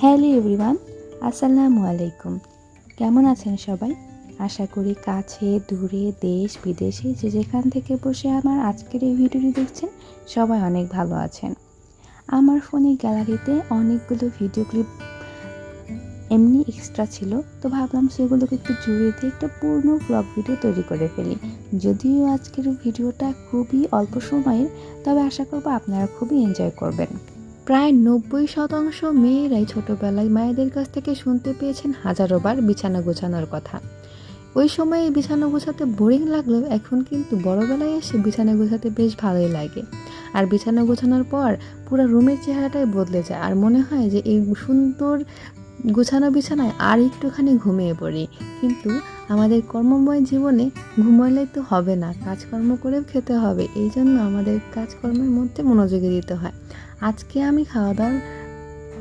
Hello everyone, আসসালামু আলাইকুম। কেমন আছেন সবাই? আশা করি কাছে, দূরে, দেশ, বিদেশে যে যেখান থেকে বসে আমার আজকের এই ভিডিওটি দেখছেন, সবাই অনেক ভালো আছেন। আমার ফোনের গ্যালারিতে অনেকগুলো ভিডিও ক্লিপ এমনি এক্সট্রা ছিল, তো ভাবলাম সেগুলোকে একটু জুড়ে দিয়ে একটা পূর্ণ ব্লগ ভিডিও তৈরি করে ফেলি। যদিও আজকের ভিডিওটা খুবই অল্প সময়ের, তবে আশা করব আপনারা খুবই এনজয় করবেন। প্রায় নব্বই শতাংশ মেয়েরাই ছোটবেলায় মায়েদের কাছ থেকে শুনতে পেয়েছেন হাজারোবার বিছানা গোছানোর কথা। ওই সময়ে বিছানা গোছাতে বোরিং লাগলেও এখন কিন্তু বড়বেলায় এসে বিছানা গোছাতে বেশ ভালোই লাগে। আর বিছানা গোছানোর পর পুরো রুমের চেহারাটাই বদলে যায় আর মনে হয় যে এই সুন্দর গোছানো বিছানায় আর একটুখানি ঘুমিয়ে পড়ি। কিন্তু আমাদের কর্মময় জীবনে ঘুমাইলে তো হবে না, কাজকর্ম করেও খেতে হবে, এই জন্য আমাদের কাজকর্মের মধ্যে মনোযোগী দিতে হয়। আজকে আমি খাওয়া দাওয়ার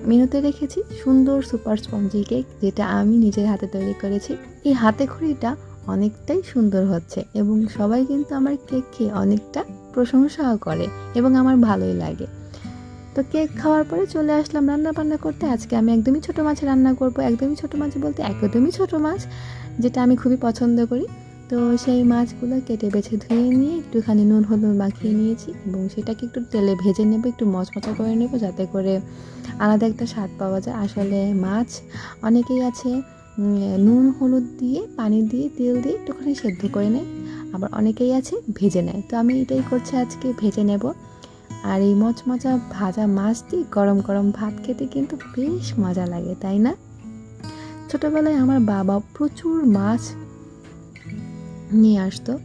মেনুতে রেখেছি সুন্দর সুপার স্পঞ্জি কেক, যেটা আমি নিজের হাতে তৈরি করেছি। এই হাতে খড়িটা অনেকটাই সুন্দর হচ্ছে এবং সবাই কিন্তু আমার কেক খেয়ে অনেকটা প্রশংসাও করে এবং আমার ভালোই লাগে। তো কেক খাওয়ার পরে চলে আসলাম রান্না বান্না করতে। আজকে আমি একদমই ছোটো মাছ রান্না করব, একদমই ছোটো মাছ বলতে একদমই ছোটো মাছ, যেটা আমি খুবই পছন্দ করি। তো সেই মাছগুলো কেটে বেছে ধুয়ে নিয়ে একটুখানি নুন, হলুদ মাখিয়ে নিয়েছি এবং সেটাকে একটু তেলে ভেজে নেব, একটু মচমচা করে নেব যাতে করে আলাদা একটা স্বাদ পাওয়া যায়। আসলে মাছ অনেকেই আছে নুন, হলুদ দিয়ে, পানি দিয়ে, তেল দিয়ে একটুখানি সেদ্ধ করে নেয়, আবার অনেকেই আছে ভেজে নেয়। তো আমি এটাই করছি আজকে, ভেজে নেব। আর এই মচমচা ভাজা মাছ দিয়ে গরম গরম ভাত খেতে কিন্তু বেশ মজা লাগে, তাই না? ছোটোবেলায় আমার বাবা প্রচুর মাছ নিয়ে আসতো।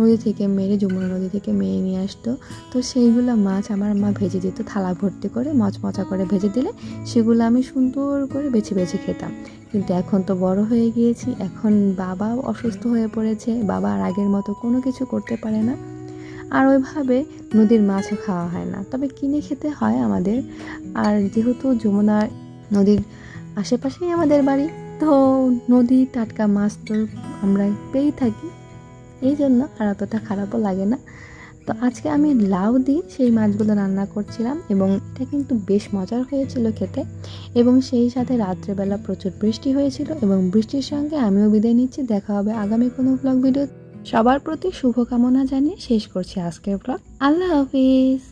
নদী থেকে মেরে, যমুনা নদী থেকে মেরে নিয়ে আসতো। তো সেইগুলো মাছ আমার মা ভেজে দিত, থালা ভর্তি করে মচমচা করে ভেজে দিলে সেগুলো আমি সুন্দর করে বেছে বেছে খেতাম। কিন্তু এখন তো বড় হয়ে গিয়েছি, এখন বাবাও অসুস্থ হয়ে পড়েছে, বাবা আর আগের মতো কোনো কিছু করতে পারে না। আর ওইভাবে নদীর মাছও খাওয়া হয় না। তবে কিনে খেতে হয় আমাদের। আর যেহেতু যমুনার নদীর আশেপাশেই আমাদের বাড়ি, তো নদীর টাটকা মাছ তো আমরা পেয়েই থাকি। এই জন্য আর অতটা খারাপও লাগে না। তো আজকে আমি লাউ দিয়ে সেই মাছগুলো রান্না করছিলাম এবং এটা কিন্তু বেশ মজার হয়েছিল খেতে এবং সেই সাথে রাত্রেবেলা প্রচুর বৃষ্টি হয়েছিল এবং বৃষ্টির সঙ্গে আমিও বিদায় নিচ্ছি। দেখা হবে আগামী কোনো ব্লগ ভিডিও সবার প্রতি শুভকামনা জানিয়ে শেষ করছি আজকের ব্লগ আল্লাহ হাফিজ।